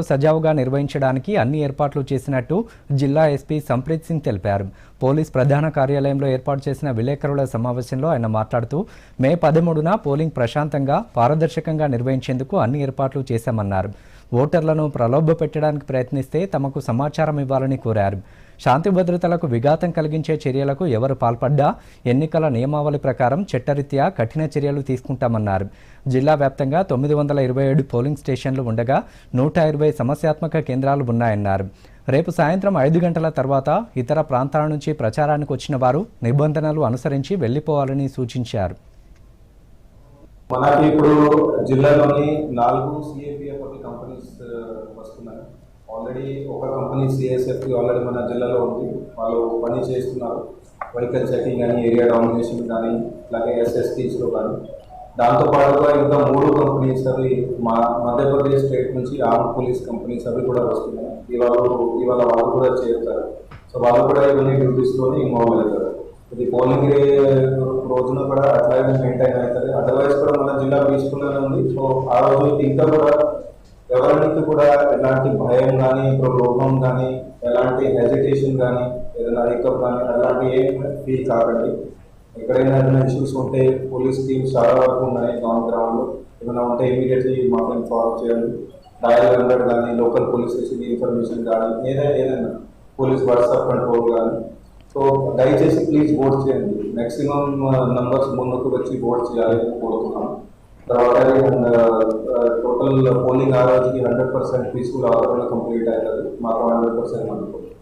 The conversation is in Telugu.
సజావుగా నిర్వహించడానికి అన్ని ఏర్పాట్లు చేసినట్టు జిల్లా ఎస్పీ సంప్రీత్ సింగ్ తెలిపారు. పోలీస్ ప్రధాన కార్యాలయంలో ఏర్పాటు చేసిన విలేకరుల సమావేశంలో ఆయన మాట్లాడుతూ మే పదమూడున పోలింగ్ ప్రశాంతంగా పారదర్శకంగా నిర్వహించేందుకు అన్ని ఏర్పాట్లు చేశామన్నారు. ఓటర్లను ప్రలోభ పెట్టడానికి ప్రయత్నిస్తే తమకు సమాచారం ఇవ్వాలని కోరారు. శాంతి భద్రతలకు విఘాతం కలిగించే చర్యలకు ఎవరు పాల్పడ్డా ఎన్నికల నియమావళి ప్రకారం చట్టరీత్యా కఠిన చర్యలు తీసుకుంటామన్నారు. జిల్లా వ్యాప్తంగా తొమ్మిది వందల ఇరవై ఏడు పోలింగ్ స్టేషన్లు ఉండగా నూట ఇరవై సమస్యాత్మక కేంద్రాలు ఉన్నాయన్నారు. రేపు సాయంత్రం ఐదు గంటల తర్వాత ఇతర ప్రాంతాల నుంచి ప్రచారానికి వచ్చిన వారు నిబంధనలు అనుసరించి వెళ్ళిపోవాలని సూచించారు. మనకి ఇప్పుడు జిల్లాలోని నాలుగు సిఏపిఎఫ్ కంపెనీస్ వస్తున్నాయి ఆల్రెడీ ఒక కంపెనీ సిఎస్ఎఫ్ ఆల్రెడీ మన జిల్లాలో ఉంది. వాళ్ళు పని చేస్తున్నారు. వెహికల్ చెకింగ్ కానీ ఏరియా డామినేషన్ కానీ అలాగే ఎస్ఎస్టీస్లో కానీ. దాంతోపాటుగా ఇంకా మూడు కంపెనీస్ అవి మా మధ్యప్రదేశ్ స్టేట్ నుంచి ఆర్మ్ పోలీస్ కంపెనీస్ అవి కూడా వస్తున్నాయి. ఇవాళ ఇవాళ వాళ్ళు కూడా చేరుతారు. సో వాళ్ళు కూడా ఇవన్నీ డ్యూటీస్లోనే ఇన్వాల్వ్ అవుతారు. ఇది పోలింగ్ రోజున కూడా అట్లాగే మెయింటైన్ అవుతుంది అదర్వైజ్ కూడా మన జిల్లా పీస్ఫుల్గానే ఉంది. సో ఆ రోజు ఇంకా కూడా ఎవరికి కూడా ఎలాంటి భయం కానీ లోపం కానీ ఎలాంటి హెజిటేషన్ కానీ ఏదైనా హికప్ కానీ అలాంటి ఏం ఫీల్ కాకండి. ఎక్కడైనా ఏదైనా ఇష్యూస్ ఉంటే పోలీస్ టీమ్స్ చాలా వరకు ఉన్నాయి గ్రౌండ్ గ్రౌండ్లో ఏమైనా ఉంటే ఇమీడియట్లీ మాకు ఇన్ఫార్మ్ చేయాలి డయల్ హండ్రెడ్ కానీ లోకల్ పోలీస్ స్టేషన్ ఇన్ఫర్మేషన్ కానీ ఏదైనా ఏదైనా పోలీస్ వాట్సాప్ కంట్రోల్ కానీ సో దయచేసి ప్లీజ్ ఓట్ చేయండి. మాక్సిమం నంబర్స్ uh, ముందుకు వచ్చి ఓట్ చేయాలని కోరుతున్నాం. తర్వాత టోటల్ పోలింగ్ uh, ఆ రోజుకి హండ్రెడ్ పర్సెంట్ పీస్ఫుల్ ఆవరణ కంప్లీట్ అవుతుంది మాకు హండ్రెడ్ పర్సెంట్ అనుకుంటున్నాం